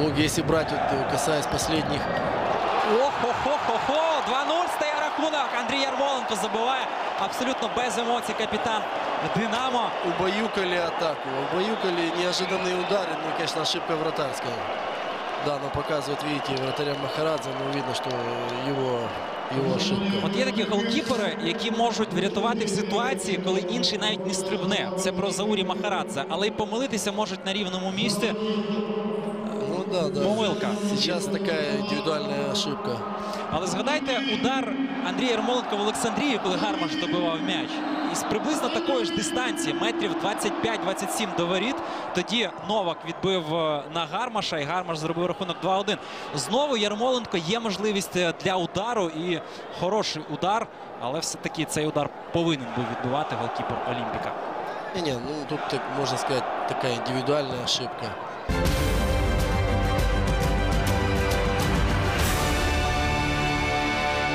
Ну, если брать, вот, э, касаясь последних Охо-хо-хо-хо! 2-0 стає рахунок. Андрій Ярмоленко забиває абсолютно без емоцій капітан Динамо. убаюкали атаку, убаюкали неожиданные удары. Ну, и, конечно, ошибка вратарская. Да, но показывает, видите, вратаря Махарадзе, но видно, что его, его ошибка. От є такі голкіпери, які можуть врятувати в ситуації, коли інший навіть не стрибне. Це про Заурі Махарадзе. Але й помилитися можуть на рівному місці. Да, да. Помилка. Сейчас такая индивидуальная ошибка. Але згадайте удар Андрія Ярмоленка в Олександрії, коли Гармаш добивав м'яч. Із приблизно такої ж дистанції, метрів 25-27 до воріт. Тоді Новак відбив е, на Гармаша, і Гармаш зробив рахунок 2-1. Знову Ярмоленко є можливість е, для удару і хороший удар. Але все-таки цей удар повинен був відбивати голкіпер Олімпіка. Не-не, ну тут, так, можно сказать, такая индивидуальная ошибка.